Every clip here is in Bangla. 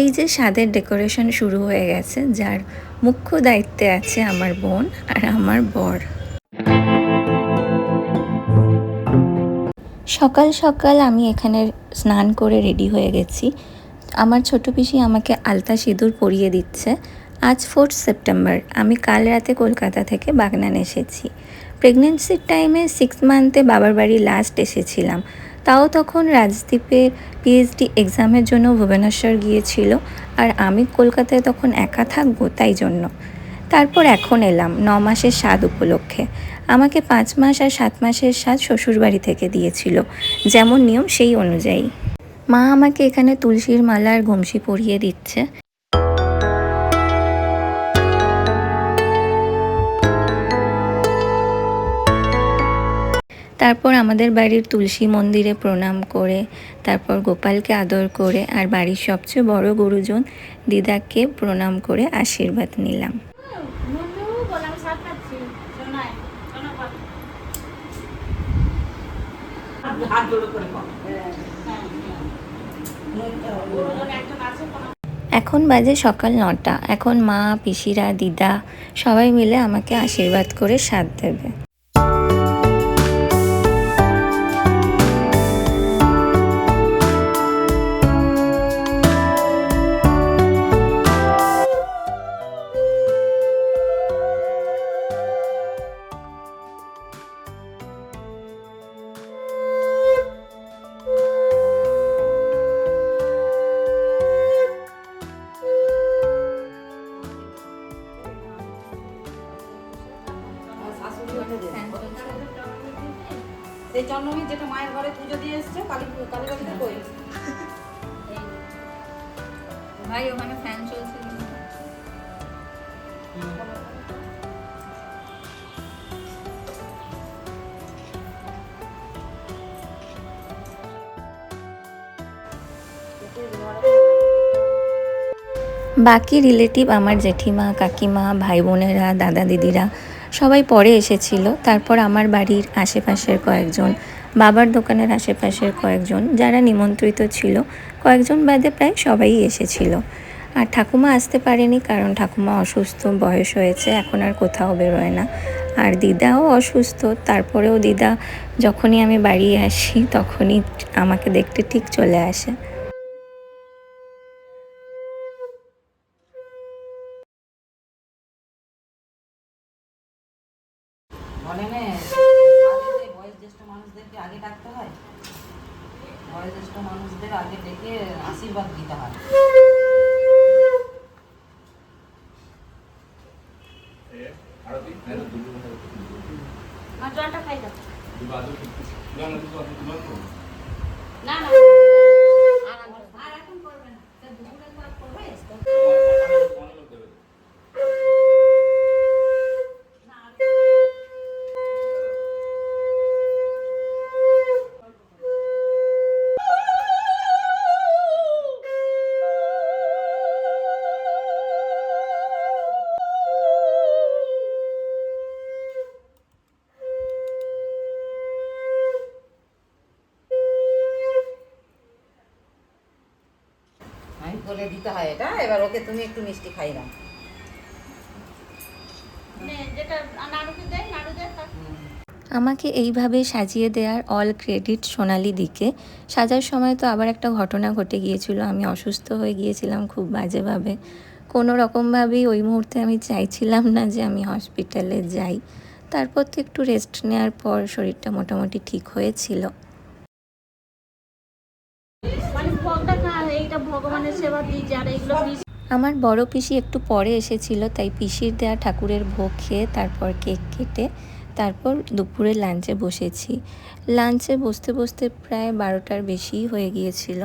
এই যে স্বাদের ডেকোরেশন শুরু হয়ে গেছে, যার মুখ্য দায়িত্বে আছে আমার বোন আর আমার বর। সকাল সকাল আমি এখানে স্নান করে রেডি হয়ে গেছি। আমার ছোট পিসি আমাকে আলতা সিঁদুর পরিয়ে দিচ্ছে। আজ ফোর্থ সেপ্টেম্বর আমি কাল রাতে কলকাতা থেকে বাগনান এসেছি। প্রেগনেন্সির টাইমে সিক্স মান্থে বাবার বাড়ি লাস্ট এসেছিলাম। তাও তখন রাজদ্বীপে পিএইচডি এক্সামের জন্য ভুবনেশ্বর গিয়েছিল আর আমি কলকাতায় তখন একা থাকব তাই জন্য। তারপর এখন এলাম ন মাসের স্বাদ উপলক্ষে। আমাকে পাঁচ মাস আর সাত মাসের স্বাদ শ্বশুরবাড়ি থেকে দিয়েছিল, যেমন নিয়ম সেই অনুযায়ী। মা আমাকে এখানে তুলসীর মালা আর ঘুমসি পরিয়ে দিচ্ছে। তারপর আমাদের বাড়ির তুলসী মন্দিরে প্রণাম করে, তারপর গোপালকে আদর করে আর বাড়ির সবচেয়ে বড় গুরুজন দিদাকে প্রণাম করে আশীর্বাদ নিলাম। এখন বাজে সকাল নটা। এখন মা, পিসিরা, দিদা সবাই মিলে আমাকে আশীর্বাদ করে সাথ দেবে। সেই যেটা মায়ের ঘরে পুজো দিয়ে এসছে কালী কালী বাড়িতে কই? ভাই ওখানে ফ্যান চলছে। বাকি রিলেটিভ আমার জেঠিমা কাকিমা ভাই বোনেরা দাদা দিদিরা সবাই পরে এসেছিল। তারপর আমার বাড়ির আশেপাশের কয়েকজন, বাবার দোকানের আশেপাশের কয়েকজন যারা নিমন্ত্রিত ছিল, কয়েকজন বাদে প্রায় সবাই এসেছিল। আর ঠাকুমা আসতে পারেনি কারণ ঠাকুমা অসুস্থ, বয়স হয়েছে, এখন আর কোথাও বেরোয় না। আর দিদাও অসুস্থ, তারপরেও দিদা যখনই আমি বাড়ি আসি তখনই আমাকে দেখতে ঠিক চলে আসে। বলে নে? মানুষদেরকে আগে ডাকতে হয় বয়োজ্যেষ্ঠ মানুষদের আগে ডেকে আশীর্বাদ দিতে হয়। জলটা খাই না না। বলে দিতে হয় এটা। এবার ওকে তুমি একটু মিষ্টি খাই দাও। নে যেটা নাড়ুকে দেয় নাড়ু দেয় আমাকে এইভাবে সাজিয়ে দেওয়ার অল ক্রেডিট সোনালি দিকে। সাজার সময় তো আবার একটা ঘটনা ঘটে গিয়েছিল। আমি অসুস্থ হয়ে গিয়েছিলাম খুব বাজেভাবে। কোনো রকমভাবেই ওই মুহূর্তে আমি চাইছিলাম না যে আমি হসপিটালে যাই। তারপর তো একটু রেস্ট নেওয়ার পর শরীরটা মোটামুটি ঠিক হয়েছিল। আমার বড় পিসি একটু পরে এসেছিল, তাই পিসির দেয়া ঠাকুরের ভোগ খেয়ে তারপর কেক কেটে তারপর দুপুরে লাঞ্চে বসেছি। লাঞ্চে বসতে বসতে প্রায় বারোটার বেশি হয়ে গিয়েছিল।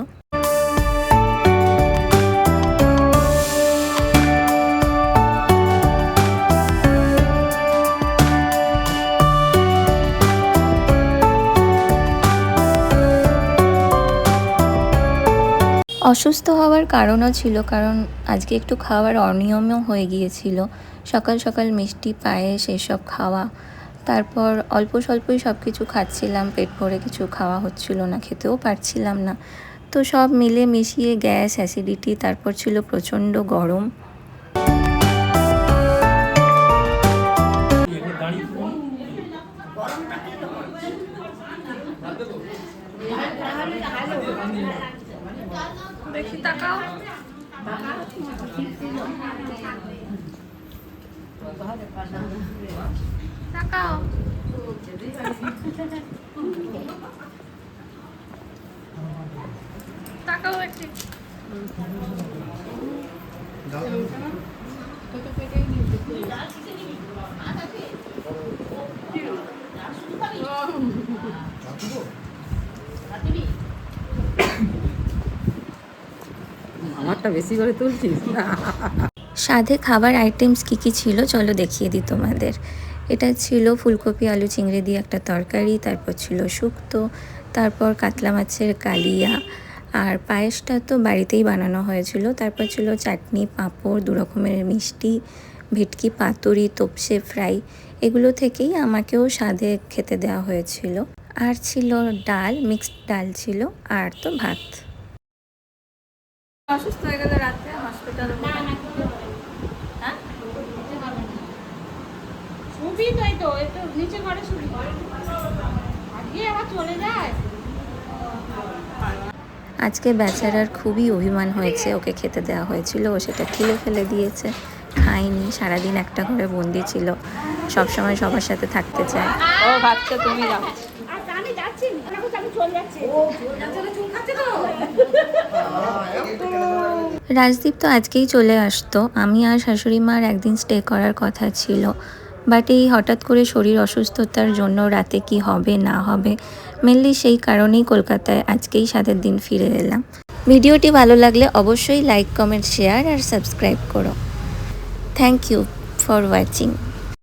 অসুস্থ হওয়ার কারণও ছিল, কারণ আজকে একটু খাওয়ার অনিয়মও হয়ে গিয়েছিল। সকাল সকাল মিষ্টি, পায়েস এসব খাওয়া। তারপর অল্প স্বল্পই সব কিছু খাচ্ছিলাম, পেট ভরে কিছু খাওয়া হচ্ছিল না, খেতেও পারছিলাম না। তো সব মিলে মিশিয়ে গ্যাস, অ্যাসিডিটি, তারপর ছিল প্রচণ্ড গরম। দেখি তাকাও। তাকাও। তাকাও একটু। আমারটা বেশি করে তুলছিস? স্বাদে খাবার আইটেমস কী কী ছিল? চলো দেখিয়ে দিই তোমাদের। এটা ছিল ফুলকপি, আলু, চিংড়ি দিয়ে একটা তরকারি, তারপর ছিল শুক্তো, তারপর কাতলা মাছের কালিয়া, আর পায়েসটা তো বাড়িতেই বানানো হয়েছিল। তারপর ছিল চাটনি, পাঁপড়, দু রকমের মিষ্টি, ভেটকি, পাতুরি, তোপসে ফ্রাই। এগুলো থেকেই আমাকেও স্বাদে খেতে দেওয়া হয়েছিল। আর ছিল ডাল মিক্সড ডাল ছিল, আর তো ভাত। অসুস্থ হয়ে গেলে রাতে হসপিটাল হ্যাঁ? শুবি তো তো এই নিচে ঘরে শুবি আজকে আবার চলে যায়। আজকে বেচারার খুবই অভিমান হয়েছে ওকে খেতে দেওয়া হয়েছিল ও সেটা খেলে ফেলে দিয়েছে খায়নি সারাদিন একটা ঘরে বন্দি ছিল সবসময় সবার সাথে থাকতে চায়। ও বাচ্চা তুমি যাচ্ছি যাচ্ছি। রাজদীপ তো আজকেই চলে আসতো। আমি আর শাশুড়ি মার একদিন স্টে করার কথা ছিল। বাট এই হঠাৎ করে শরীর অসুস্থতার জন্য রাতে কি হবে, না হবে মেনলি সেই কারণেই কলকাতায় আজকেই সাতের দিন ফিরে এলাম। ভিডিওটি ভালো লাগলে অবশ্যই লাইক কমেন্ট শেয়ার আর সাবস্ক্রাইব করো। Thank you for watching